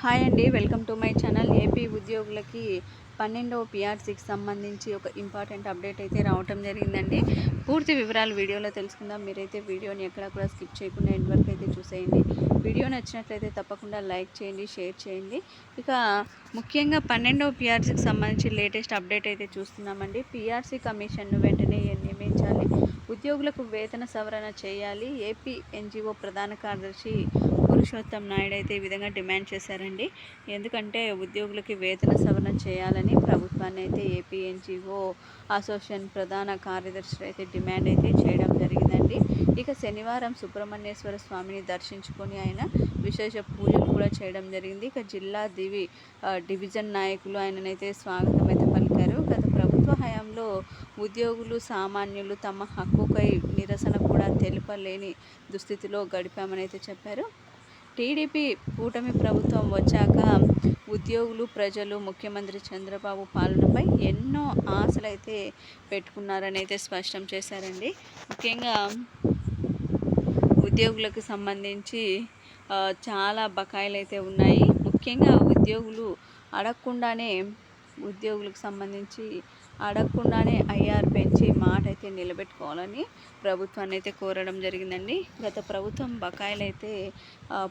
Hi అండి welcome to my channel. AP ఉద్యోగులకి పన్నెండవ పిఆర్సీకి సంబంధించి ఒక ఇంపార్టెంట్ అప్డేట్ అయితే రావటం జరిగిందండి. పూర్తి వివరాలు వీడియోలో తెలుసుకుందాం. మీరైతే వీడియోని ఎక్కడ కూడా స్కిప్ చేయకుండా ఎండ్ వరకు అయితే చూసేయండి. వీడియో నచ్చినట్లయితే తప్పకుండా లైక్ చేయండి షేర్ చేయండి. ఇక ముఖ్యంగా పన్నెండవ పిఆర్సీకి సంబంధించి లేటెస్ట్ అప్డేట్ అయితే చూస్తున్నామండి. పిఆర్సీ కమిషన్ను వెంటనే ఎన్ని ఉద్యోగులకు వేతన సవరణ చేయాలి. ఏపీ ఎన్జిఓ ప్రధాన కార్యదర్శి పురుషోత్తం నాయుడు అయితే ఈ విధంగా డిమాండ్ చేశారండి. ఎందుకంటే ఉద్యోగులకి వేతన సవరణ చేయాలని ప్రభుత్వాన్ని అయితే ఏపీ ఎన్జిఓ అసోసియేషన్ ప్రధాన కార్యదర్శి అయితే డిమాండ్ అయితే చేయడం జరిగిందండి. ఇక శనివారం సుబ్రహ్మణ్యేశ్వర స్వామిని దర్శించుకొని ఆయన విశేష పూజలు కూడా చేయడం జరిగింది. ఇక జిల్లా దివి డివిజన్ నాయకులు ఆయననైతే స్వాగతం అయితే పలికారు. సమయంలో ఉద్యోగులు సామాన్యులు తమ హక్కుకై నిరసన కూడా తెలుపలేని దుస్థితిలో గడిపామని అయితే చెప్పారు. టీడీపీ కూటమి ప్రభుత్వం వచ్చాక ఉద్యోగులు ప్రజలు ముఖ్యమంత్రి చంద్రబాబు పాలనపై ఎన్నో ఆశలు అయితే పెట్టుకున్నారని అయితే స్పష్టం చేశారండి. ముఖ్యంగా ఉద్యోగులకు సంబంధించి చాలా బకాయిలు అయితే ఉన్నాయి. ముఖ్యంగా ఉద్యోగులు అడగకుండానే ఉద్యోగులకు సంబంధించి అడగకుండానే ఐఆర్ పెంచి మాట అయితే నిలబెట్టుకోవాలని ప్రభుత్వాన్ని అయితే కోరడం జరిగిందండి. గత ప్రభుత్వం బకాయిలు అయితే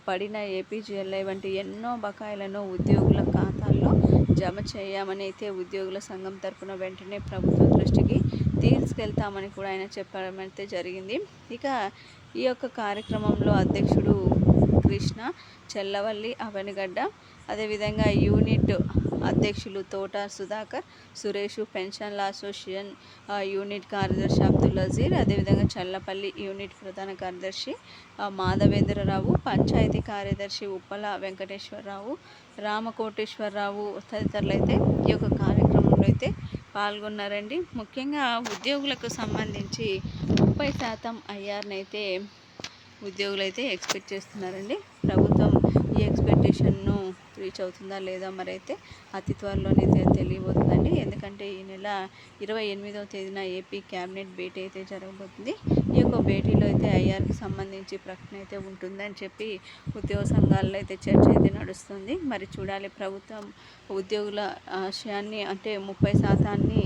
పడిన ఏపీజీఎల్ఐ వంటి ఎన్నో బకాయిలను ఉద్యోగుల ఖాతాల్లో జమ చేయమని అయితే ఉద్యోగుల సంఘం తరఫున వెంటనే ప్రభుత్వం దృష్టికి తీసుకెళ్తామని కూడా ఆయన చెప్పడం అయితే జరిగింది. ఇక ఈ యొక్క కార్యక్రమంలో అధ్యక్షుడు కృష్ణ చెల్లవల్లి అవనిగడ్డ అదేవిధంగా యూనిట్ అధ్యక్షులు తోట సుధాకర్ సురేష్ పెన్షన్ల అసోసియేషన్ యూనిట్ కార్యదర్శి అబ్దుల్ అజీర్ అదేవిధంగా చల్లపల్లి యూనిట్ ప్రధాన కార్యదర్శి మాధవేంద్రరావు పంచాయతీ కార్యదర్శి ఉప్పల వెంకటేశ్వరరావు రామకోటేశ్వరరావు తదితరులు అయితే ఈ యొక్క కార్యక్రమంలో అయితే పాల్గొన్నారండి. ముఖ్యంగా ఉద్యోగులకు సంబంధించి ముప్పై శాతం ఐఆర్నైతే ఉద్యోగులు అయితే ఎక్స్పెక్ట్ చేస్తున్నారండి. ప్రభుత్వం ఈ ఎక్స్పెక్టేషన్ను రీచ్ అవుతుందా లేదా మరి అయితే అతి త్వరలోనైతే తెలియబోతుందండి. ఎందుకంటే ఈ నెల ఇరవై ఎనిమిదవ తేదీన ఏపీ క్యాబినెట్ భేటీ అయితే జరగబోతుంది. ఈ యొక్క భేటీలో అయితే ఐఆర్కి సంబంధించి ప్రకటన అయితే ఉంటుందని చెప్పి ఉద్యోగ సంఘాల్లో అయితే చర్చ అయితే నడుస్తుంది. మరి చూడాలి ప్రభుత్వం ఉద్యోగుల ఆశయాన్ని అంటే ముప్పై శాతాన్ని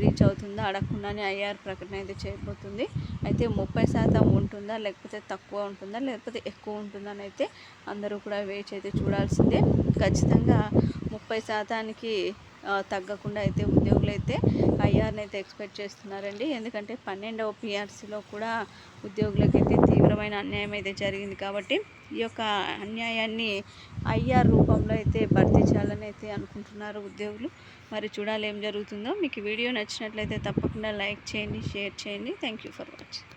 రీచ్ అవుతుందా అడగకుండానే ఐఆర్ ప్రకటన అయితే చేయబోతుంది. అయితే ముప్పై శాతం ఉంటుందా లేకపోతే తక్కువ ఉంటుందా లేకపోతే ఎక్కువ ఉంటుందా అని అయితే అందరూ కూడా వేచి అయితే చూడాల్సిందే. ఖచ్చితంగా ముప్పై శాతానికి తగ్గకుండా అయితే ఉద్యోగులు అయితే ఐఆర్ని అయితే ఎక్స్పెక్ట్ చేస్తున్నారండి. ఎందుకంటే పన్నెండవ పిఆర్సీలో కూడా ఉద్యోగులకైతే తీవ్రమైన అన్యాయం అయితే జరిగింది. కాబట్టి ఈ యొక్క అన్యాయాన్ని ఐఆర్ రూపంలో అయితే భర్తీ చేయాలని అయితే అనుకుంటున్నారు ఉద్యోగులు. మరి చూడాలి ఏం జరుగుతుందో. మీకు వీడియో నచ్చినట్లయితే తప్పకుండా లైక్ చేయండి షేర్ చేయండి. Thank you for watching.